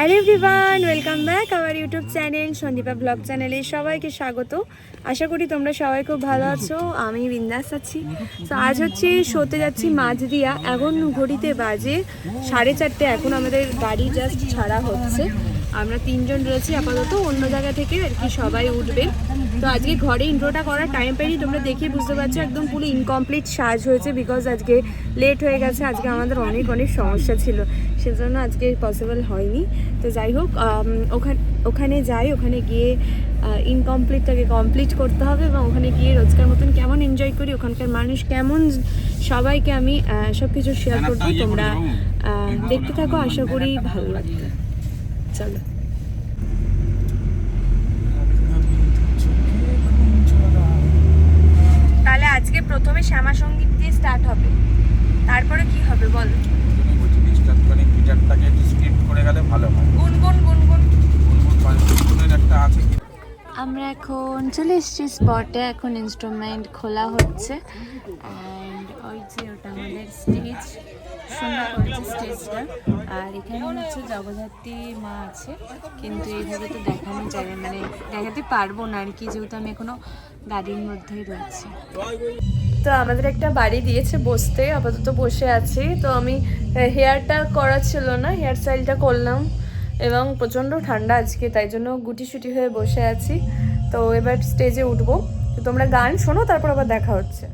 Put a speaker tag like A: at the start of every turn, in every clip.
A: Hello everyone welcome back আমার YouTube channel Sandipa blog চ্যানেলে সবাইকে স্বাগত। আশা করি তোমরা সবাই খুব ভালো আছো, আমি বিন্দাস আছি। তো আজ হচ্ছে শোতে যাচ্ছি মাঝদিয়া, এখন ঘড়িতে বাজে সাড়ে চারটে, এখন আমাদের গাড়ি জাস্ট ছাড়া হচ্ছে। আমরা তিনজন রয়েছি আপাতত অন্য জায়গা থেকে আর কি সবাই উঠবে। তো আজকে ঘরে ইন্ট্রোটা করার টাইম পাইনি তোমরা দেখে বুঝতে পারছ একদম পুরো ইনকমপ্লিট সাজ হয়েছে বিকজ আজকে লেট হয়ে গেছে আজকে আমাদের অনেক অনেক সমস্যা ছিল সেজন্য আজকে পসিবল হয়নি। তো যাই হোক ওখানে ওখানে যাই ওখানে গিয়ে ইনকমপ্লিটটাকে কমপ্লিট করতে হবে এবং ওখানে গিয়ে রোজকার মতন কেমন এনজয় করি ওখানকার মানুষ কেমন সবাইকে আমি সব কিছু শেয়ার করব তোমরা দেখতে থাকো আশা করি ভালো লাগবে। চলো। তাহলে আজকে প্রথমে শ্যামা সংগীত দিয়ে স্টার্ট হবে। তারপরে কি হবে বল
B: তুমি বলছি ডিস্টার্ব করে গিটারটাকে একটু স্কিপ করে গেলে ভালো হয়
A: গুনগুন গুনগুন
B: গুনগুন কনফিউশনের একটা আছে কি
A: আমরা এখন চলে এসেছি স্পটে। এখন ইনস্ট্রুমেন্ট খোলা হচ্ছে। ওই যে ওটা আমাদের স্টেজ সুন্দর স্টেজটা আর এখানে হচ্ছে জগদ্ধাত্রী মা আছে। কিন্তু এইভাবে তো দেখানো যাবে মানে দেখাতে পারব না আর কি, যেহেতু আমি এখনও গাড়ির মধ্যেই রয়েছি। তো আমাদের একটা বাড়ি দিয়েছে বসতে, আপাতত বসে আছি। তো আমি হেয়ারটা করা ছিল না হেয়ার স্টাইলটা করলাম। এবং প্রচণ্ড ঠান্ডা আজকে, তাই জন্য গুটি সুটি হয়ে বসে আছি। তো এবার স্টেজে উঠবো। তো তোমরা গান শোনো তারপর আবার দেখা হচ্ছে।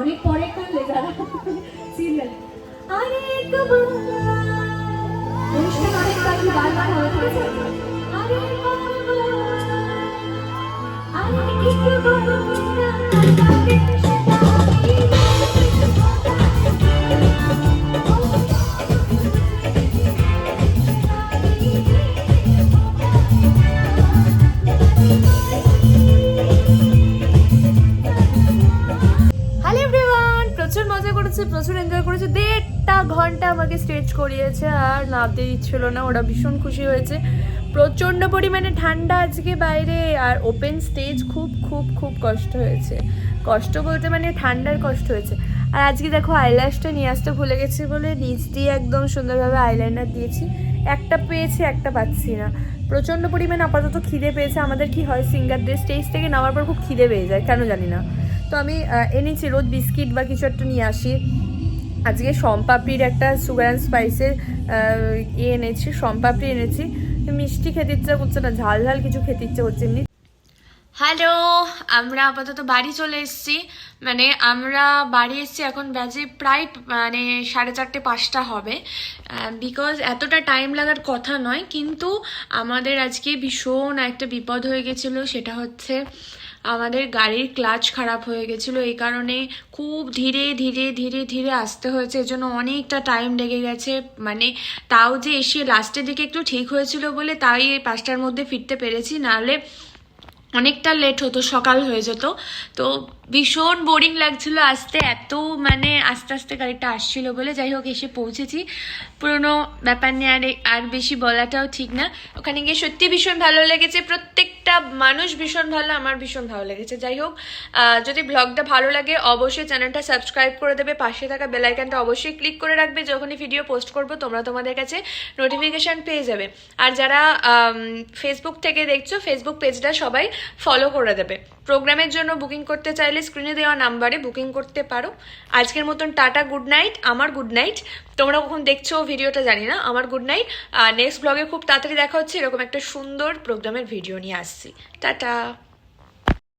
A: অনেক পরে করলে যারা সিরিয়াল অনেক অনুষ্ঠান অনেক বাকি বারবার হয়ে থাকে। অনেক আরে করেছে, প্রচুর এনজয় করেছে। দেড়টা ঘণ্টা আমাকে স্টেজ করিয়েছে, আর নামতে দিচ্ছিল না। ওরা ভীষণ খুশি হয়েছে। প্রচণ্ড পরিমাণে ঠান্ডা আজকে বাইরে, আর ওপেন স্টেজ খুব খুব খুব কষ্ট হয়েছে। কষ্ট বলতে মানে ঠান্ডার কষ্ট হয়েছে। আর আজকে দেখো আইল্যাশটা নিয়ে আসতে ভুলে গেছি বলে নিচ দিয়ে একদম সুন্দরভাবে আইলাইনার দিয়েছি। একটা পেয়েছি, একটা পাচ্ছি না। প্রচণ্ড পরিমাণে আপাতত খিদে পেয়েছে। আমাদের কি হয় সিঙ্গারদের স্টেজ থেকে নামার পর খুব খিদে পেয়ে যায়, কেন জানি না। তো আমি এনেছি, রোজ বিস্কিট বা কিছু একটা নিয়ে আসি। আজকে সম্পাপড়ির একটা সুগার অ্যান্ড স্পাইসের ইয়ে এনেছি সম্পাপড়ি এনেছি। মিষ্টি খেতে ইচ্ছা করছে না, ঝাল ঝাল কিছু খেতে ইচ্ছে করছে এমনি। হ্যালো, আমরা আপাতত বাড়ি চলে এসেছি। মানে আমরা বাড়ি এসেছি এখন বাজে প্রায় মানে সাড়ে চারটে পাঁচটা হবে। বিকজ এতটা টাইম লাগার কথা নয়, কিন্তু আমাদের আজকে ভীষণ একটা বিপদ হয়ে গেছিল, সেটা হচ্ছে আমাদের গাড়ির ক্লাচ খারাপ হয়ে গেছিল, এই কারণে খুব ধীরে ধীরে ধীরে ধীরে আসতে হয়েছে। এজন্য অনেকটা টাইম লেগে গেছে। মানে তাও যে এসে লাস্টের দিকে একটু ঠিক হয়েছিল বলে তাই এই পাঁচটার মধ্যে ফিরতে পেরেছি। নাহলে অনেকটা লেট হতো, সকাল হয়ে যেত। তো ভীষণ বোরিং লাগছিল আসতে, এত মানে আস্তে আস্তে গাড়িটা আসছিল বলে। যাই হোক, এসে পৌঁছেছি। পুরোনো ব্যাপার নিয়ে আর আর বেশি বলাটাও ঠিক না। ওখানে গিয়ে সত্যি ভীষণ ভালো লেগেছে। প্রত্যেকটা মানুষ ভীষণ ভালো, আমার ভীষণ ভালো লেগেছে। যাই হোক যদি ব্লগটা ভালো লাগে, অবশ্যই চ্যানেলটা সাবস্ক্রাইব করে দেবে। পাশে থাকা বেলাইকানটা অবশ্যই ক্লিক করে রাখবে। যখনই ভিডিও পোস্ট করব, তোমরা তোমাদের কাছে নোটিফিকেশান পেয়ে যাবে। আর যারা ফেসবুক থেকে দেখছ ফেসবুক পেজটা সবাই ফলো করে দেবে। প্রোগ্রামের জন্য বুকিং করতে চাইলে স্ক্রিনে দেওয়া নাম্বারে বুকিং করতে পারো। আজকের মতন টাটা, গুড নাইট। আমার গুড নাইট। তোমরা কখন দেখছ ভিডিওটা জানি না। আমার গুড নাইট। নেক্সট ব্লগে খুব তাড়াতাড়ি দেখা হচ্ছে এরকম একটা সুন্দর প্রোগ্রামের ভিডিও নিয়ে আসছি। টাটা।